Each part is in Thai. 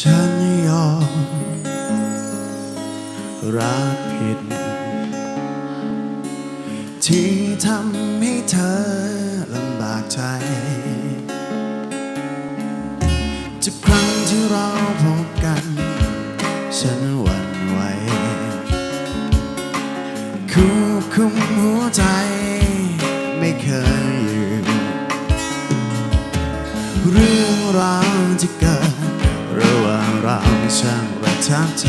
ฉันยอมรับผิด ที่ทำให้เธอลำบากใจทุกครั้งที่เราพบกัน ฉันหวั่นไหวควบคุมหัวใจไม่เคยยืมเรื่องราวที่เกิด ช่างประทับใจ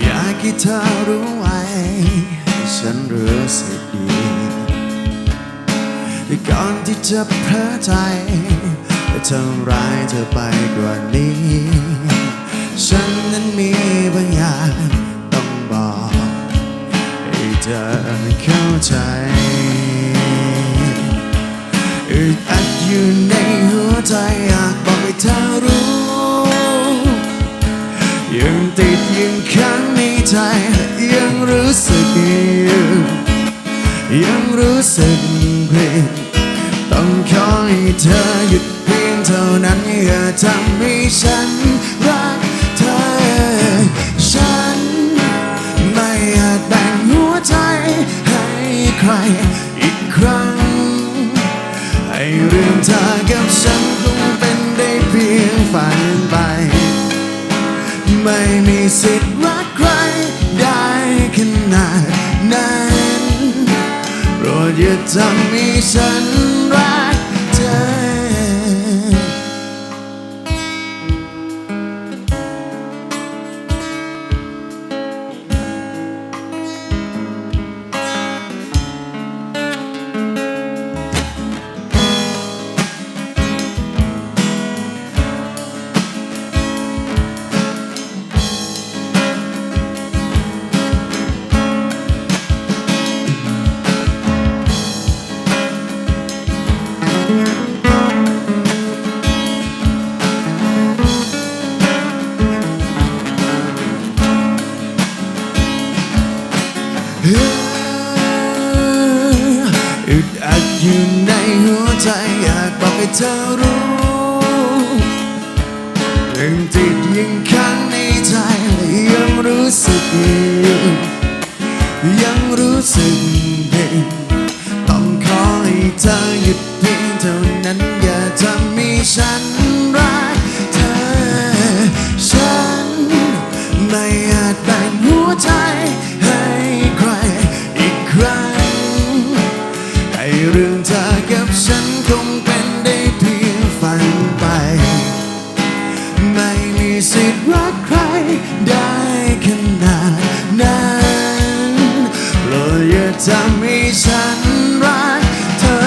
อยากให้เธอรู้ไว้ฉันรู้สึกดีแต่ก่อนที่จะเพ้อใจจะทำร้ายเธอไปกว่านี้ ฉันนั้นมีบางอย่างต้องบอกให้เธอเข้าใจอึดอัดอยู่ในหัวใจ ติดยังค้างในใจ ยังรู้สึกอยู่ยังรู้สึกผิดต้องขอให้เธอหยุดเพียงเท่านั้นอย่าทำให้ฉันรักเธอ ฉันไม่อาจแบ่งหัวใจให้ใครอีกครั้ง ให้เรื่องเธอกับฉันคงเป็นได้เพียงฝัน ไม่มีสิทธิ์รักใครได้ขนาดนั้นโปรดอย่าทำให้ฉัน อยู่ในหัวใจอยากบอกให้เธอรู้ยังติดยังค้างในใจยังรู้สึกยังรู้สึกผิต้องขอให้เธอหยุดเพียงเท่านั้นอย่าทำให้ฉันรักเธอ ฉันไม่อาจแบ่งหัวใจ ทำให้ฉันรักเธอ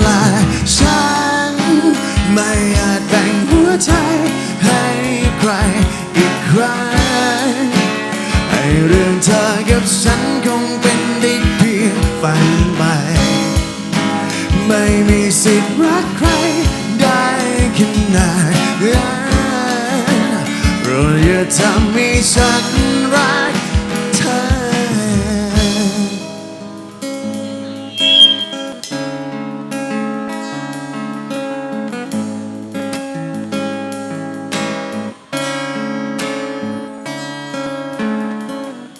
และฉัน ไม่อาจแบ่งหัวใจให้ใครอีกครั้งให้เรื่องเธอกับฉันคงเป็นได้เพียงฝันไปไม่มีสิทธิ์รักใครได้ขนาดนั้นโปรดอย่าทำให้ฉัน